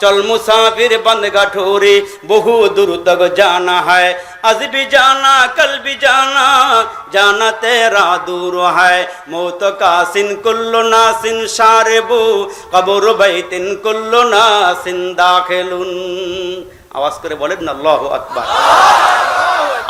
চল মুসাফির বন্ধ গাঠোরে বহু দূর তক জানা হায়। আজ বি জানা, কল বি জানা জানা তেরা দূর হায়। মৌত কাসিন কুল্লো নাসিন সারেবু, কবর বৈতিন কুল্লো নাসিন দাখেলুন। আওয়াজ করে বলেন না আল্লাহু আকবার।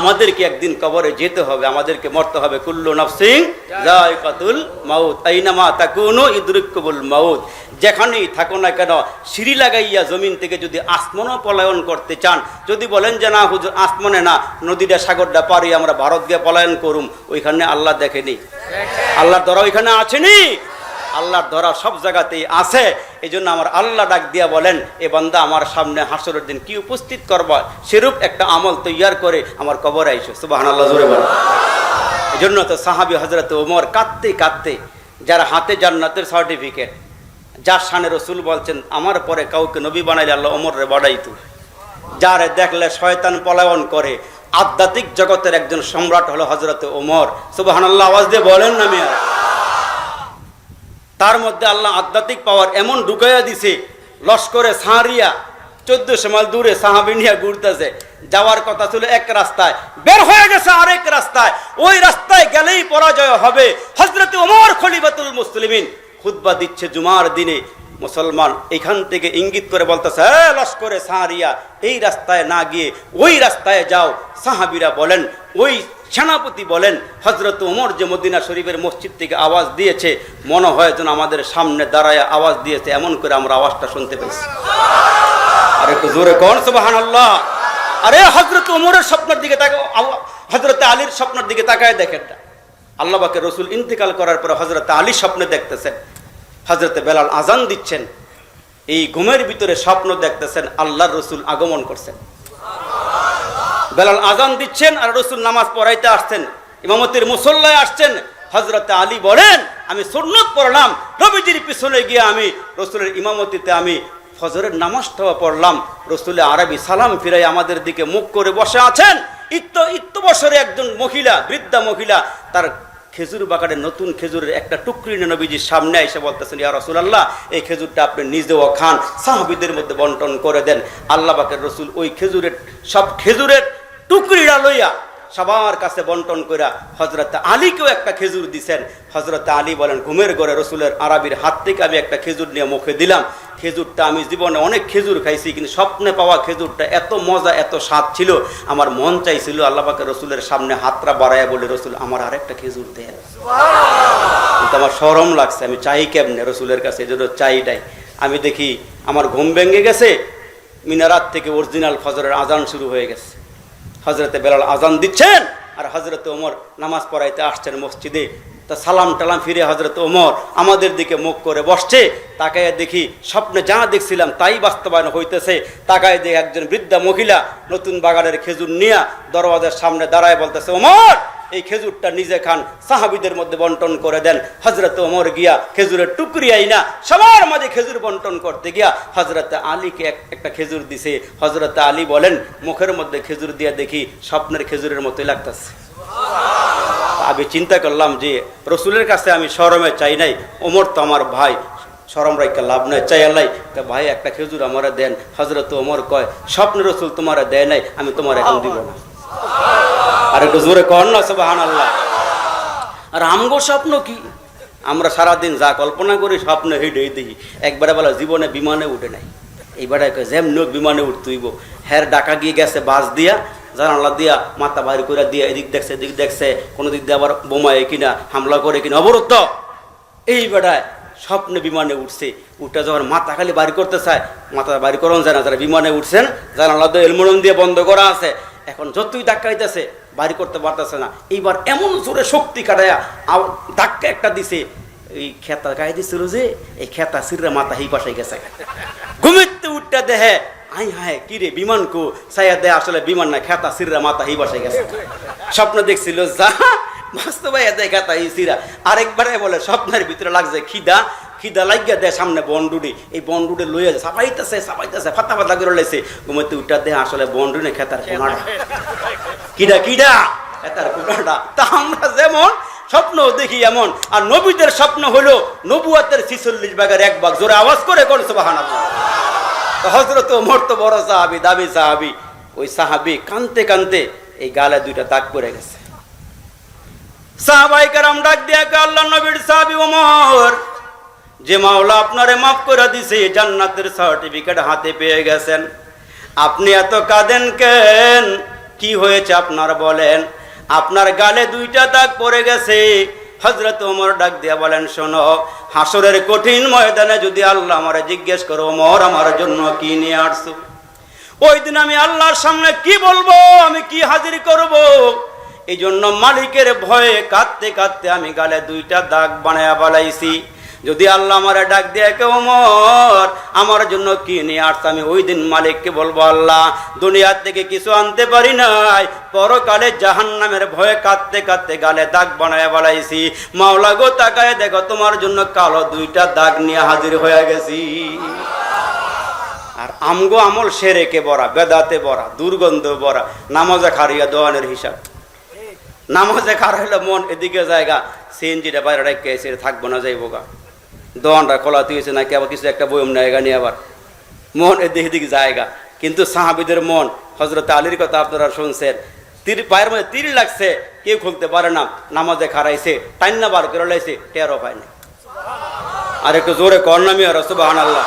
আমাদেরকে একদিন কবরে যেতে হবে, আমাদেরকে মরতে হবে। কুল্লু নফসিং জায়কাতুল মাউত। আইনামা তাকুনু ইদরিকুল মাউত। যেখানেই থাকো না কেন, সিঁড়ি লাগাইয়া জমিন থেকে যদি আসমানও পলায়ন করতে চান, যদি বলেন যে, না হুজুর, আসমানে না, নদীটা, সাগরটা পারি আমরা ভারত গিয়ে পলায়ন করুম, ওইখানে আল্লাহ দেখেনি। আল্লাহর ধরা ওইখানে আছেনি আল্লাহর ধরা সব জায়গাতেই আছে। এই জন্য আমার আল্লাহ ডাক দিয়া বলেন, এ বান্দা, আমার সামনে হাসরের দিন কি উপস্থিত করবা? সেরূপ একটা আমল তৈয়ার করে আমার কবর আইসো। সুবাহ আল্লাহ জোরে বলেন। এই জন্য তো সাহাবি হজরত ওমর কাঁদতে কাঁদতে, যার হাতে জান্নাতের সার্টিফিকেট যার সানে রসুল বলছেন, আমার পরে কাউকে নবী বানাইলে আল্লাহ ওমর বাড়াইতু যারে দেখলে শয়তান পলায়ন করে, আধ্যাত্মিক জগতের একজন সম্রাট হলো হজরত ওমর। সুবাহ আল্লাহ আওয়াজ দিয়ে বলেন না মেয়া। তার মধ্যে আল্লাহ আধ্যাত্মিক পাওয়ার এমন ঢুকাইয়া দিছে লস্করে সাহারিয়া চোদ্দশো মাইল দূরে সাহাবিনিয়া ঘুরতেছে। যাওয়ার কথা ছিল এক রাস্তায় বের হয়ে গেছে আরেক রাস্তায়। ওই রাস্তায় গেলেই পরাজয় হবে। হজরত ওমর খলিফাতুল মুসলিমিন খুতবা দিচ্ছে জুমার দিনে। মুসলমান এখান থেকে ইঙ্গিত করে বলতেছে "এ, লস্করে সাহারিয়া এই রাস্তায় না গিয়ে ওই রাস্তায় যাও। সাহাবিরা বলেন ওই সেনাপতি বলেন হজরত ওমর যে মদিনা শরীফের মসজিদ থেকে আওয়াজ দিয়েছে, মনে হয় যেন আমাদের সামনে দাঁড়ায় আওয়াজ দিয়েছে, এমন করে আমরা আওয়াজটা শুনতে পেয়েছি। আর একটু জোরে কন সুবাহান আল্লাহ আরে হজরত ওমরের স্বপ্নের দিকে তাকে হজরত আলীর স্বপ্নের দিকে তাকায় দেখেন না। আল্লাহ রসুল ইন্তেকাল করার পরে হজরত আলী স্বপ্নে দেখতেছেন হজরতে বেলাল আজান দিচ্ছেন, এই ঘুমের ভিতরে স্বপ্ন দেখতেছেন, আল্লাহর রসুল আগমন করছেন। বেলাল আজান দিচ্ছেন আর রসুল নামাজ পড়াইতে আসছেন। ইমামতির মুসল্লায় আসছেন। হজরতে আলী বলেন, আমি সুন্নত পড়লাম রবিজির পিছনে গিয়ে আমি রসুলের ইমামতিতে আমি ফজরের নামাজটাও পড়লাম। রসুলের আরবি সালাম ফিরাই আমাদের দিকে মুখ করে বসে আছেন। ইত্য ইত্য বছরে একজন মহিলা, বৃদ্ধা মহিলা, তার খেজুর বাগানে নতুন খেজুরের একটা টুকরি নবীজির সামনে এসে বলতেছেন, ইয়া রসুলাল্লাহ, এই খেজুরটা আপনি নিজেও খান। সাহাবিদের মধ্যে বন্টন করে দেন। আল্লাহ বাকের রসুল ওই খেজুরের, সব খেজুরের টুকরিটা লইয়া সবার কাছে বন্টন কইরা হজরত আলীকেও একটা খেজুর দিছেন। হজরত আলী বলেন ঘুমের ঘরে রসুলের আরবির হাত থেকে আমি একটা খেজুর নিয়ে মুখে দিলাম। খেজুরটা আমি জীবনে অনেক খেজুর খাইছি কিন্তু স্বপ্নে পাওয়া খেজুরটা এত মজা এত স্বাদ ছিল। আমার মন চাইছিল আল্লাহকে রসুলের সামনে হাতটা বাড়াইয়া বলে রসুল আমার আরেকটা খেজুর দেন। কিন্তু আমার সরম লাগছে আমি চাই কেমনে রসুলের কাছে? এই জন্য চাইটাই আমি দেখি আমার ঘুম ভেঙে গেছে মিনারাত থেকে অরিজিনাল ফজরের আজান শুরু হয়ে গেছে। হজরতে বেলাল আজান দিচ্ছেন, আর হজরত ওমর নামাজ পড়াইতে আসছেন মসজিদে। তা সালাম টালাম ফিরে হজরত ওমর আমাদের দিকে মুখ করে বসছে তাকায় দেখি স্বপ্নে যা দেখছিলাম তাই বাস্তবায়ন হইতেছে। তাকায় দেখি একজন বৃদ্ধা মহিলা নতুন বাগানের খেজুর নিয়ে দরওয়াজার সামনে দাঁড়ায় বলতেছে, ওমর! এই খেজুরটা নিজে খান, সাহাবিদের মধ্যে বন্টন করে দেন। হজরত ওমর গিয়া খেজুরের টুকরি আইনা, সবার মাঝে খেজুর বন্টন করতে গিয়া হজরত আলীকে একটা খেজুর দিছে। হজরত আলী বলেন, মুখের মধ্যে খেজুর দিয়া দেখি স্বপ্নের খেজুরের মতোই লাগতেছে। আমি চিন্তা করলাম যে, রসুলের কাছে আমি শরমে চাই নাই। ওমর তো আমার ভাই, সরম রাইকা লাভ নাই, চাই আল্লাহ। তা ভাই, একটা খেজুর আমারে দেন। হজরত ওমর কয় স্বপ্ন রসুল তোমারে দেয় নাই, আমি তোমার এখন দিব না। আর একটু জোরে কর না সুবাহান আল্লাহ আর আমগো স্বপ্ন কি? আমরা সারাদিন যা কল্পনা করি, স্বপ্ন হেঁটেই দেখি একবারে বলা জীবনে বিমানে উঠে নাই। এইবারে যেমনি বিমানে উঠতেইব। হ্যার ডাকা গিয়ে গেছে বাস দিয়া, জানালা দিয়া, মাথা বাড়ি করে দিয়া, এদিক দেখছে এদিক দেখছে, কোনো দিক দিয়ে আবার বোমায় কিনা, হামলা করে কিনা, অবরুদ্ধ। এই বেড়ায় স্বপ্নে বিমানে উঠছে। উঠে যখন মাথা খালি বাড়ি করতে চায়, মাথা বাড়ি করন যায় না, যারা বিমানে উঠছেন, জানালা তো এলমোনিয়াম দিয়ে বন্ধ করা আছে। এখন যতই ধাক্কা দিতেছে, বাড়ি করতে পারতেছে না। এইবার এমন জোরে শক্তি কাটায়া ধাক্কা একটা দিছে, এই খেতা গায়ে দিছিল যে, এই খেতা সিরে মাথা এই পাশে গেছে। ঘুমিতে উঠতে দেহে আই হায়, কি রে বিমান কো? সাইয়া দে আসলে বিমান না খেতা সিরে মাথা এই পাশে গেছে। স্বপ্ন দেখছিল, যা বাস্তবায় দেয় খেতা এই সিরা আরেকবারে বলে, স্বপ্নের ভিতরে লাগছে খিদা খিদা লাগিয়া দেয় সামনে বন্ডুডি। এই বন্ডুডে লইয়া যায় সাপাইতেছে সাপাইতেছে ফাতা ফাতা করে লাইছে। ঘুমাইতে উঠা দেহ আসলে বন্ডুনে খেতার কোনাটা কিডা কিডা খেতার কোনাটা তা আমরা যেমন স্বপ্ন দেখি এমন, আর নবীদের স্বপ্ন হলো নবুয়াতের ছিচল্লিশ ভাগের এক ভাগ। জোরে আওয়াজ করে কোন সুবাহান হজরত ওমর তো বড় সাহাবি দাবি সাহাবি। ওই সাহাবি কানতে কানতে এই গালে দুইটা দাগ পড়ে গেছে। সাহাবাই কারাম ডাক দিয়া আল্লাহ নবীর সাহাবি ওমর। যে মাওলা আপনারে মাফ করে দিছে জান্নাতের সার্টিফিকেট হাতে পেয়ে গেছেন। আপনি এত কাঁদেন কেন? কি হয়েছে আপনার বলেন? আপনার গালে দুইটা দাগ পড়ে গেছে। হজরত ওমর ডাক দিয়া বলেন, শোনো হাসরের কঠিন ময়দানে যদি আল্লাহ আমারে জিজ্ঞেস করো, ওমর, আমার জন্য কি নিয়ে আসছো? ওই দিন আমি আল্লাহর সামনে কি বলব? আমি কি হাজির করব? এই জন্য মালিকের ভয়ে কাঁদতে কাঁদতে আমি গালে দুইটা দাগ বানায়া বানাইছি যদি আল্লাহ আমার ডাক দিয়ে কেউ মর আমার জন্য কি নিয়ে আসছে? আমি ওই দিন মালিককে বলব, আল্লাহ, দুনিয়ার থেকে কিছু আনতে পারি নাই। পরকালে জাহান নামের ভয়ে কাঁদতে কাঁদতে গালে দাগ বানায় বাড়াইছি মাওলা গো, তাকায় দেখো, তোমার জন্য কালো দুইটা দাগ নিয়ে হাজির হয়ে গেছি। আর আমগো আমল সেরেকে বরা বেদাতে বরা দুর্গন্ধ বরা নামাজে খারিয়া দোয়ানের হিসাব। নামাজে খার হইলে মন এদিকে জায়গা সিএনজিটা বাইরে রেখে থাকব না যাইবো গা। দোয়ানটা খোলা তুইছে নাকি আবার কিছু একটা বয়ম নেয় নিয়ে আবার। মন এদিকে এদিকে জায়গা। কিন্তু সাহাবিদের মন হজরত আলীর কথা আপনারা শুনছেন। তীর পায়ের মধ্যে তীর লাগছে, কেউ খুলতে পারে না। নামাজে খারাইছে টাইন্না বার করে লাইছে টেরো পায় না আর একটু জোরে কর নামি আর সুবাহান আল্লাহ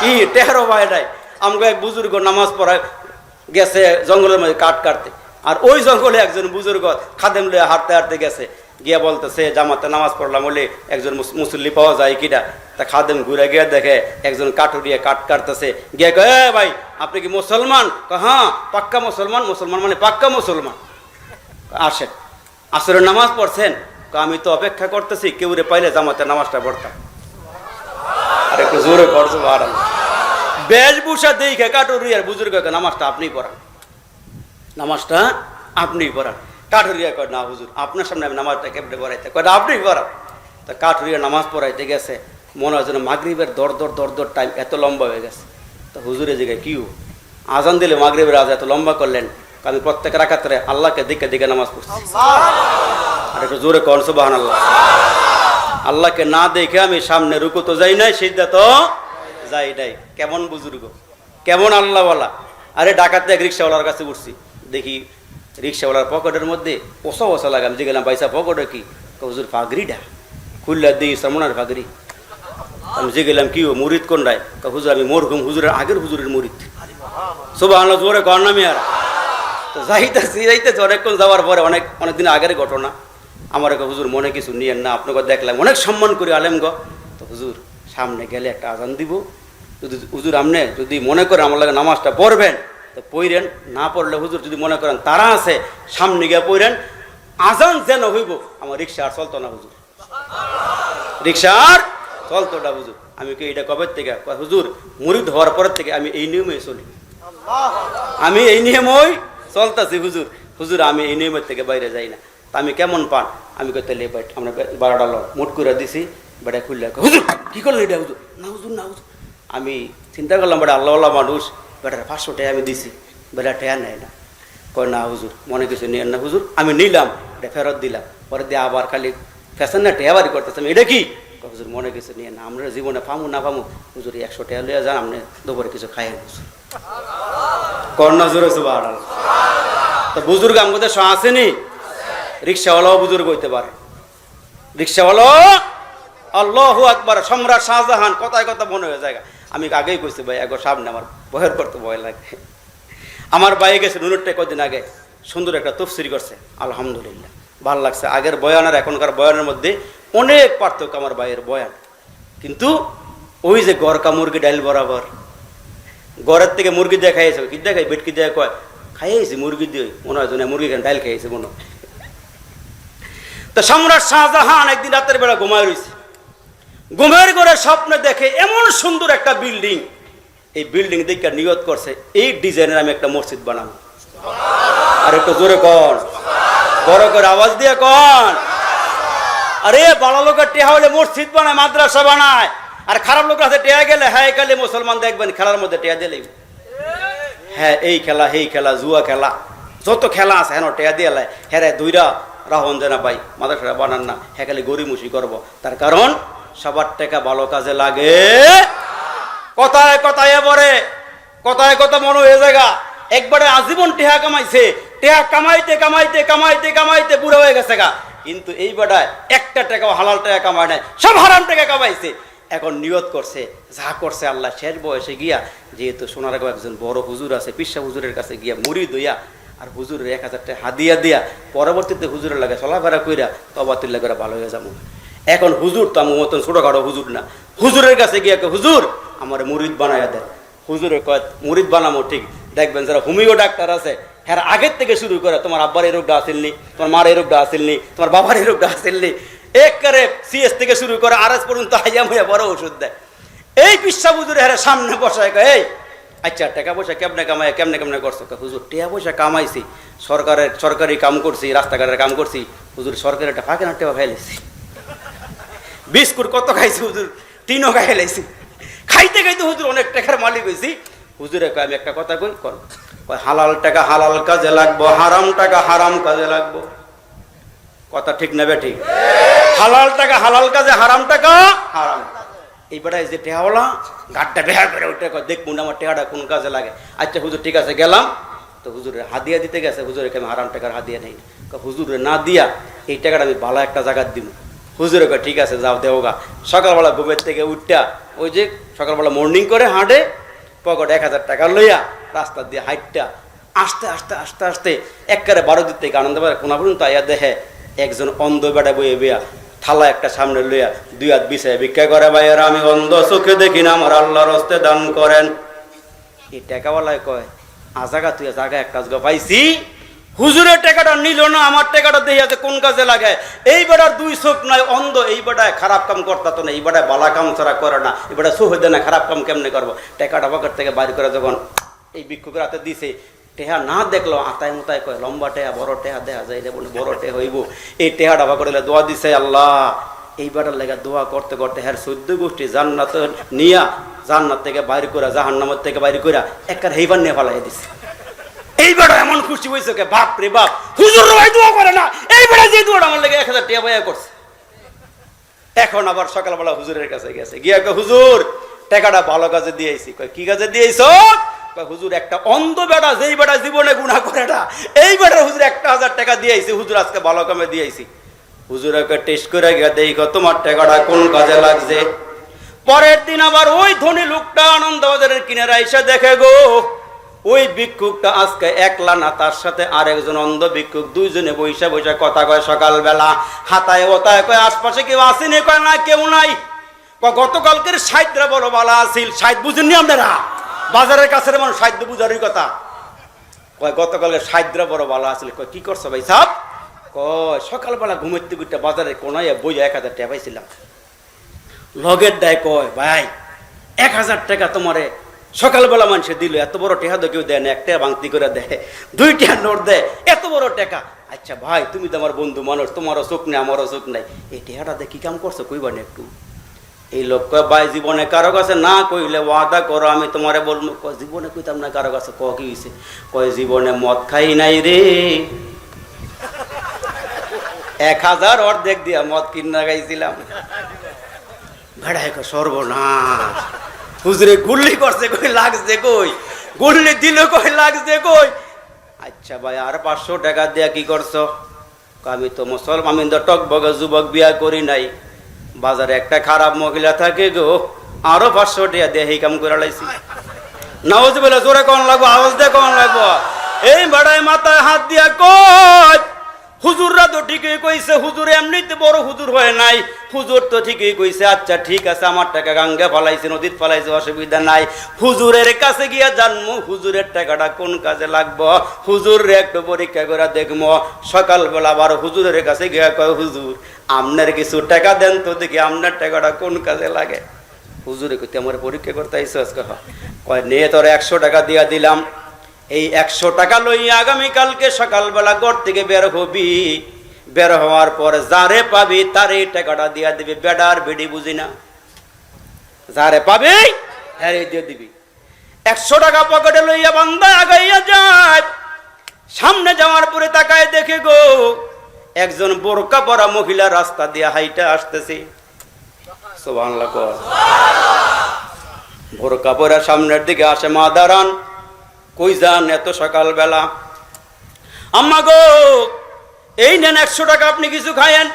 কি টেরো পায় নাই। আমাকে এক বুজুর্গ নামাজ পড়ায় গেছে জঙ্গলের মধ্যে কাঠ কাটতে। আর ওই জঙ্গলে একজন বুজুর্গ খাদেম লয়ে হাঁটতে হাঁটতে গেছে। গিয়ে বলতেছে জামাতে নামাজ পড়লাম বলে একজন মুস- মুসল্লি পাওয়া যায় কিটা তা খাদেম ঘুরে গিয়ে দেখে একজন কাঠুরিয়ে কাঠ কাটতেছে। গিয়ে "এ ভাই আপনি কি মুসলমান? হ্যাঁ পাক্কা মুসলমান মুসলমান মানে পাক্কা মুসলমান। আসেন আসরের নামাজ পড়ছেন? আমি তো অপেক্ষা করতেছি কেউ রে পাইলে জামাতে নামাজটা পড়তাম। আর একটু জোরে বেশভূষা দেখে কাটুরিয়ার বুজুর্গ কয়, নামাজটা আপনি পড়ান। নামাজটা আপনি পড়ান। কাঠুরিয়া কয়, না, হুজুর, আপনার সামনে আমি নামাজটা কেমনে পড়াইতে কয় আপনি পড়ান। তা কাঠুরিয়া নামাজ পড়াইতে গেছে, মনে হয় যেন মাগরীবের দর দর দর দর টাইম এত লম্বা হয়ে গেছে। তো হুজুরে জায়গায় কিউ আজান দিলে মাগরীবের আজ এত লম্বা করলেন আমি প্রত্যেক রাখাতে আল্লাহকে দিকে দিকে নামাজ পড়ছি। আর একটু জোরে কন সুবাহান আল্লাহ আল্লাহকে না দেখে আমি সামনে রুকু তো যাই নাই সিদ্ধা তো যাই নাই। কেমন বুজুর্গ, কেমন আল্লাহওয়ালা। আরে ডাকাতে এক রিক্সাওয়ালার কাছে উঠছি, দেখি রিক্সাওয়ালার পকেটের মধ্যে ওসা ওসা লাগে আমি গেলাম পয়সা পকেটে কি? হুজুর ফাগরিটা খুললা দিই সামনার ফাগরি। আমি যে গেলাম, কি ও, মুরিদ কোনটায়? হুজুর, আমি মরহুম হুজুরের আগের হুজুরের মুরিদ। সুবাহ আল্লাহ জোরে কর নামি আর তো যাইতেছি যাইতেছি, অনেকক্ষণ যাওয়ার পরে অনেক, অনেকদিন আগের ঘটনা। আমার একটা হুজুর, মনে কিছু নিয়েন না, আপনাকে দেখলাম। অনেক সম্মান করি, আলেম গ। তো হুজুর, সামনে গেলে একটা আজান দিব। যদি হুজুর আপনি যদি মনে করে আমার লাগে নামাজটা পড়বেন তো পড়েন না পড়লে হুজুর যদি মনে করেন তারা আছে, সামনে গিয়ে পড়েন আজান যেন হইব, আমার রিক্সা আর চলতো না হুজুর। রিক্সা আর চলতো না হুজুর। আমি কি এটা কবে থেকে হুজুর, মুরিদ হওয়ার পরের থেকে আমি এই নিয়মে চলি। আমি এই নিয়মই চলতেছি হুজুর। হুজুর, আমি এই নিয়মের থেকে বাইরে যাই না। তা আমি কেমন পান? আমি কই তাহলে আমরা বারোটা লো মুট করে দিছি, বেটা খুললে হুজুর, কি করলেন এটা হুজুর? না হুজুর না হুজুর। আমি চিন্তা করলাম, বেটা আল্লাহ মানুষ বেটার পাঁচশো টাকা আমি দিছি। বেটা টেয়া নেয় না। কয়, না, হুজুর, মনে কিছু নিয়েন না, হুজুর, আমি নিলাম। এটা ফেরত দিলাম। পরে দিয়ে আবার খালি ফ্যাশন না টেয়া বাড়ি করতেছে আমি এটা কি? হুজুর, মনে কিছু নিয়ে না, আমরা জীবনে পামু, না পামু, হুজুর, একশো টাকা লইয়া যান, আপনি দুপুরে কিছু খাইয়েন, হুজুর। কর্ণা জোরে তো বুজুর্গ আমাদের সহ আসেনি রিক্সাওয়ালাও বুজুর্গ হইতে পারে। রিক্সাওয়ালাও আল্লাহ আকবার, সম্রাট শাহজাহান, কথায় কথা মনে হয়ে যায় আমি আগেই কইছি, ভাই একবার সামনে আমার ভয়ের করতে ভয় লাগে। আমার বাইরে গেছে নুনুরটা কদিন আগে, সুন্দর একটা তফসির করছে, আলহামদুলিল্লাহ। ভালো লাগছে। আগের বয়ান আর এখনকার বয়ানের মধ্যে অনেক পার্থক্য আমার বাইয়ের বয়ান। কিন্তু ওই যে গরকা মুরগি ডাইল বরাবর, ঘরের থেকে মুরগি দিয়ে খাইয়েছে, কি দেখাই বেটকি দিয়ে কয়, খাইয়েছি মুরগি দিয়ে। মনে হয় মুরগি খান ডাইল খাইয়েছে মনে। তো সম্রাট শাহজাহান একদিন রাতের বেলা ঘুমায় রয়েছে ঘুমের ঘরে স্বপ্নে দেখে এমন সুন্দর একটা বিল্ডিং এই বিল্ডিং দেখে নিয়ত করছে, এই ডিজাইনের আমি একটা মসজিদ বানাবো। আর একটু জোরে কন। বড় করে আওয়াজ দিয়ে কন। আরে, বড় লোকের টেহা হলে মসজিদ বানায়, মাদ্রাসা বানায়। আর খারাপ লোক আছে টেয়া গেলে হ্যাঁ কালে মুসলমান দেখবেন, খেলার মধ্যে টেয়া দিলেই হ্যাঁ এই খেলা এই খেলা, জুয়া খেলা। যত খেলা আছে হ্যাঁ টেয়া দিয়ে হ্যাঁ রে দুইরা রাহন জানা ভাই মাদ্রাসা বানান না। হ্যাঁ খালি গরিমুষি করব। তার কারণ সবার টাকা ভালো কাজে লাগে। কথায় কথায় পরে কথায় কথা মনে হয়ে জায়গা একবারে আজীবন টেহা কামাইছে, টেহা কামাইতে কামাইতে কামাইতে কামাইতে বুড়ো হয়ে গেছে গা। কিন্তু এই বেটায় একটা টাকা হালাল টাকা কামায় নাই, সব হারাম টাকা কামাইছে। এখন নিয়ত করছে, যা করছে আল্লাহ, শেষ বয়সে গিয়া যেহেতু সোনার একজন বড় হুজুর আছে, পিসা হুজুরের কাছে গিয়া মুড়ি দইয়া আর হুজুরের এক হাজার টাকা হাদিয়া দিয়া, পরবর্তীতে হুজুরের লাগে চলাফেরা কইরা তবাতুল্লাহ করে ভালো হয়ে যাব। এখন হুজুর তো আমার মতন ছোটখাটো হুজুর না। হুজুরের কাছে গিয়ে হুজুর, আমার মুরিদ বানাইয়া দেয় হুজুরের কয়, মুরিদ বানামো, ঠিক। দেখবেন যারা হোমিও ডাক্তার আছে হ্যাঁ আগের থেকে শুরু করে তোমার আব্বার এই রোগটা আসেননি, তোমার মার এই রোগটা আসেননি, তোমার বাবার এই রোগটা আসেননি। একবারে সিএস থেকে শুরু করে আর এস পর্যন্ত হাইয়া মুইয়া বড় ওষুধ দেয়। এই পিসা হুজুরে হ্যাঁ সামনে বসায় কয়, এই আচ্ছা টাকা পয়সা কেমনে কামাই কেমনে কেমনে করছ? হুজুর, টাকা পয়সা কামাইছি। সরকারের, সরকারি কাম করছি, রাস্তাঘাটের কাম করছি। হুজুর সরকারের একটা ফাঁকে না টেবা খাইলেছি বিস্কুট কত খাইছি হুজুর? তিনও খাই লাইছি খাইতে খাইতে হুজুর অনেক টাকার মালিক হয়েছি। হুজুরে আমি একটা কথা কই কর হালাল টাকা হালাল কাজে লাগবো, হারাম টাকা হারাম কাজে লাগবো। কথা ঠিক নেবে ঠিক? হালাল টাকা হালাল কাজে, হারাম টাকা হারাম। এই বেটায় যে টেহাওয়ালা গাড়টা বেহা করে ওইটা দেখব না আমার টেহাটা কোন কাজে লাগে? আচ্ছা হুজুর, ঠিক আছে, গেলাম। তো হুজুরের হাদিয়া দিতে গেছে। হুজুরকে আমি হারাম টাকার হাদিয়া নেই। হুজুরে না দিয়া এই টাকাটা আমি ভালো একটা জায়গায় দিব। হুজুরে কয়, ঠিক আছে, যাও দেওগা সকালবেলা ঘুমের থেকে উঠটা, ওই যে সকালবেলা মর্নিং করে হাঁটে, পকেট এক হাজার টাকা লইয়া রাস্তা দিয়ে হাইটটা আস্তে আস্তে আস্তে আস্তে একবারে বারো দিক থেকে আনন্দ পারে কোনা পর্যন্ত আইয়া দেখে একজন অন্ধ বেড়া বইয়ে বিয়া থালা একটা সামনে লইয়া দুই হাত বিছায় ভিক্ষা করে, ভাইয়েরা, আমি অন্ধ চোখে দেখি না, আমার আল্লাহর হস্তে দান করেন। এই টাকাওয়ালায় কয় আজাগা তুই জায়গা এক কাজ পাইছি। হুজুরের টাকাটা নিল না, আমার টাকাটা দিয়ে আছে কোন কাজে লাগে? এই বেটার দুই চোখ নয়, অন্ধ। এই বেটায় খারাপ কাম করতে না, এই বেটায় বালা কাম ছাড়া করে না। এই বেটা সুহদে না, খারাপ কাম কেমনে করব? টাকাটা পকেট থেকে বাইর করে যখন এই বিক্ষোভের হাতে দিছে, টেহা না দেখল, আতায় মোতায় কয়, লম্বা টেহা, বড় টেহা দেখা যায় বলে, বড় টেহা হইব। এই টেহা ডাবা করে দোয়া দিছে, আল্লাহ, এই বেটার লেগে দোয়া করতে করতে হ্যার চোদ্দ গোষ্ঠী জান্নাত নিয়া, জান্নাত থেকে বাইর করে জাহান্নামের থেকে বাইর করে একার হেইবার নিয়ে ফালাই দিছে। এই বেটা এমন খুশি হয়েছে কে? বাপ রে বাপ। হুজুর ভাই দোয়া করে না। এই বেটা যে দোয়াটা আমার লেগে এক হাজার টিয়া বয়া করছে। এখন আবার সকালবেলা হুজুরের কাছে গেছে। গিয়া কয়, হুজুর টাকাটা ভালো কাজে দিয়েছি কয় কি কাজে দিয়েছ হুজুর একটা অন্ধ বেটা যেই বেটা জীবনে গুণা করে না এই বেটার হুজুর একটা হাজার টাকা দিয়েছি হুজুর আজকে ভালো কামে দিয়েছি হুজুর একটা টেস্ট করে গিয়া দেখো তোমার টাকাটা কোন কাজে লাগছে? পরের দিন আবার ওই ধনী লোকটা আনন্দবাজারের কিনারা এসে দেখে গো ওই ভিক্ষুকটা আজকে একলা না, তার সাথে আরেকজন অন্ধ ভিক্ষুক, দুইজনে বৈশা বৈশা কথা কয় সকালবেলা। হাতায় ওতায় কয়, আশপাশে কেউ আসেনি? কয়, না, কেউ নাই। গতকালকের সাহিত্যরা বলো বালা আসিল সাহিত্য বুঝেননি আপনারা? বাজারের কাছে মানুষ সাহিত্য বুঝারই কথা। কয় গতকালের সাহিত্যরা বড় ভালো আসিল কয়, কি করছ ভাই সাহ কয়, সকালবেলা ঘুমাইতে ঘুরতে বাজারে কোনায় বই এক হাজার টাকা পাইছিলাম। লগের দেয় কয়, ভাই, এক হাজার টাকা তোমারে সকালবেলা মানুষে দিল, এত বড় টেহা তো কেউ দেয় না, একটা বাংতি করে দেয় দুই টেহা নোট দেয়, এত বড় টেকা। আচ্ছা ভাই, তুমি তো আমার বন্ধু মানুষ, তোমারও চোখ নেই, আমারও চোখ নেই। এই টেহাটা কি কাম করছ? কইবা না একটু। এই লোক ভাই, জীবনে কারও কাছে না কইলে ওয়াদা করো, আমি তোমারে বলব। জীবনে কইতাম না কারও কাছে, ক কি হয়েছে কয়, জীবনে মদ খাই নাই রে। এক হাজার অর্ধেক দিয়া মদ কিনা গাইছিলাম কয় সর্বনাশ। হুজুরে গুল্লি করছে কই, লাগছে কই? গুল্লি দিল কই, লাগছে কই? আচ্ছা ভাই, আর পাঁচশো টাকা দিয়া কি করছ? আমি তো মুসলমান, আমি তো টকবগে যুবক বিয়া করি নাই। বাজারে একটা খারাপ মহিলা থাকে গো, আরও পাঁচশো টাকা দিয়ে এই কাম করে লাইছি। নাওজ বলে, জোরে কোন লাগবো, আওয়াজ দিয়ে কোন লাগবো। এই বেড়ায় মাথায় হাত দিয়া কয় হুজুররা তো ঠিকই কইছে, হুজুর এমনিতে বড় হুজুর হয় নাই। হুজুর তো ঠিকই কইছে আচ্ছা ঠিক আছে, আমার টাকা গাঙ্গে ফালাইছে নদীত ফালাইছে, অসুবিধা নাই। হুজুরের কাছে গিয়া জানমু, হুজুরের টাকাটা কোন কাজে লাগবো? হুজুর একটু পরীক্ষা করে দেখব সকালবেলা আবার হুজুরের কাছে গিয়া কয়, হুজুর আপনার কিছু টাকা দেন তো দেখি আপনার টাকাটা কোন কাজে লাগে? হুজুরে কইতে, আমার পরীক্ষা করতে আইসো আজকে কয় নিয়ে তোর একশো টাকা দিয়া দিলাম। এই একশো টাকা লইয়া আগামীকালকে সকালবেলা ঘর থেকে বের হবি। বের হওয়ার পর যারে পাবি তারে এই টাকাটা দিয়া দিবি। বেডার বেডি বুঝি না। যারে পাবি হ্যাঁ দিয়ে দিবি। একশো টাকা পকেটে লইয়া বান্দা আগাইয়া যায়। সামনে যাওয়ার পরে তাকায় দেখে গো, একজন বোরকা পরা মহিলা রাস্তা দিয়ে হাইটা আসতেছে। কর। ভোর কাপড়ের সামনের দিকে আসে মা দাঁড়ান কই যান এত সকালবেলা? আম্মা গো এই নেন একশো টাকা আপনি কিছু খায়েন